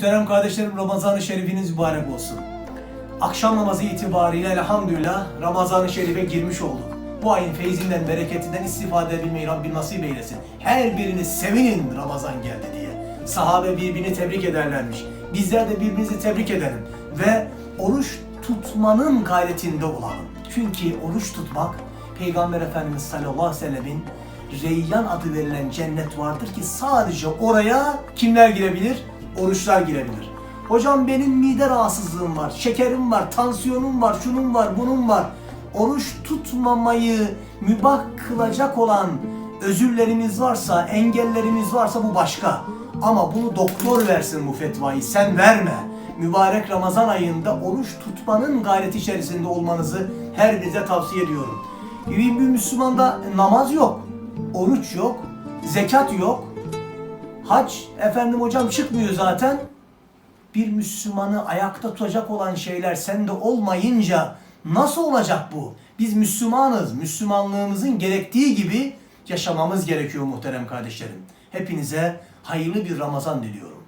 Muhterem kardeşlerim Ramazan-ı Şerifiniz mübarek olsun. Akşam namazı itibariyle elhamdülillah Ramazan-ı Şerif'e girmiş olduk. Bu ayın feyzinden, bereketinden istifade edebilmeyi Rabbim nasip eylesin. Her biriniz sevinin Ramazan geldi diye. Sahabe birbirini tebrik ederlermiş. Bizler de birbirimizi tebrik edelim. Ve oruç tutmanın gayretinde olalım. Çünkü oruç tutmak Peygamber Efendimiz sallallahu aleyhi ve sellemin Reyyan adı verilen cennet vardır ki sadece oraya kimler girebilir? Oruçlar girebilir. Hocam benim mide rahatsızlığım var, şekerim var, tansiyonum var, şunun var, bunun var. Oruç tutmamayı mübah kılacak olan özürlerimiz varsa, engellerimiz varsa bu başka. Ama bunu doktor versin bu fetvayı, sen verme. Mübarek Ramazan ayında oruç tutmanın gayreti içerisinde olmanızı her bize tavsiye ediyorum. Bir, Müslümanda namaz yok, oruç yok, zekat yok, hac efendim hocam çıkmıyor zaten. Bir Müslümanı ayakta tutacak olan şeyler sende olmayınca nasıl olacak bu? Biz Müslümanız. Müslümanlığımızın gerektiği gibi yaşamamız gerekiyor muhterem kardeşlerim. Hepinize hayırlı bir Ramazan diliyorum.